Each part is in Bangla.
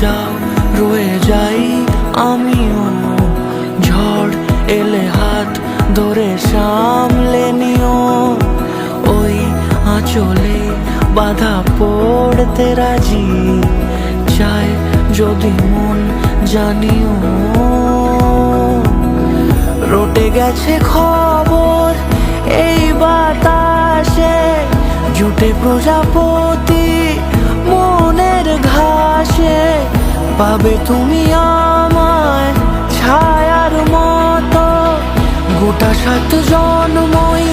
যাও, রয়ে যাই আমিও। ঝড় এলে হাত ধরে সামলে নিও। ওই আঁচলে বাধা পড়তে রাজি। চায় যদি মন জানিও। রটে গেছে খবর, এই বাতাসে জুটে প্রজাপতি। ঘাসে পাবে তুমি আমায় ছায়ার মতো। গোটা সাত জন্মই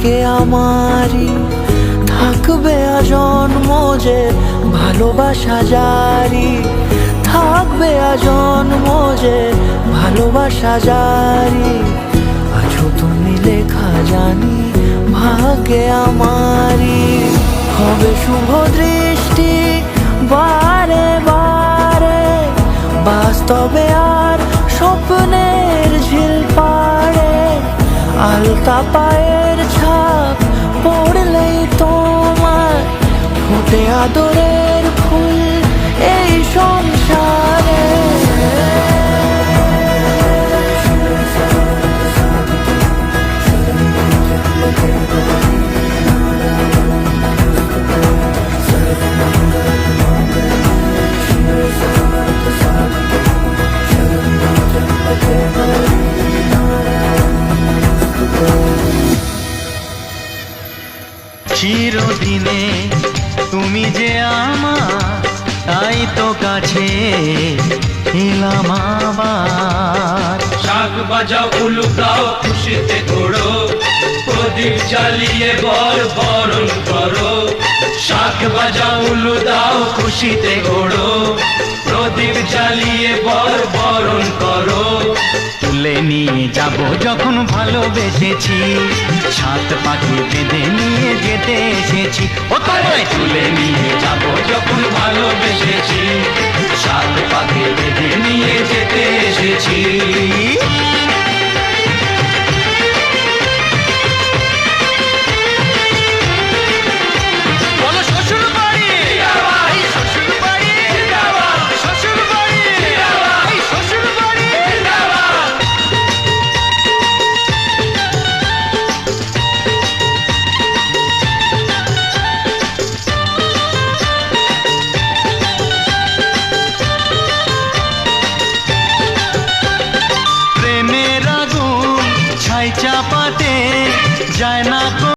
ভাগ্যে আমারই। থাকবে আজন্ম যে ভালোবাসা জারি থাকবে আজন্ম যে ভালোবাসা জারি আছো তুমি লেখা জানি ভাগ্যে আমারই। হবে শুভ দৃষ্টি বারে বারে। বাস্তবে আর স্বপ্নের ঝিল পাড়ে। আলতা আদরের ফুল এই সংসারে। চিরদিনে কাছে এলাম আবার। শাক বাজাও উলু গাও খুশিতে ঘোড়ো প্রদীপ জ্বালিয়ে বর বরণ করো। শাক বাজাও উলু দাও খুশিতে ঘোড়ো প্রদীপ জ্বালিয়ে বর বরণ করো। তুলে নিয়ে যাব যখন ভালোবেসেছি। সাত পাখি বেঁধে নিয়ে যেতে এসেছি। ও তোমায় তুলে নিয়ে যাব যখন ভালোবেসেছি। এসেছি चापाते जाए ना को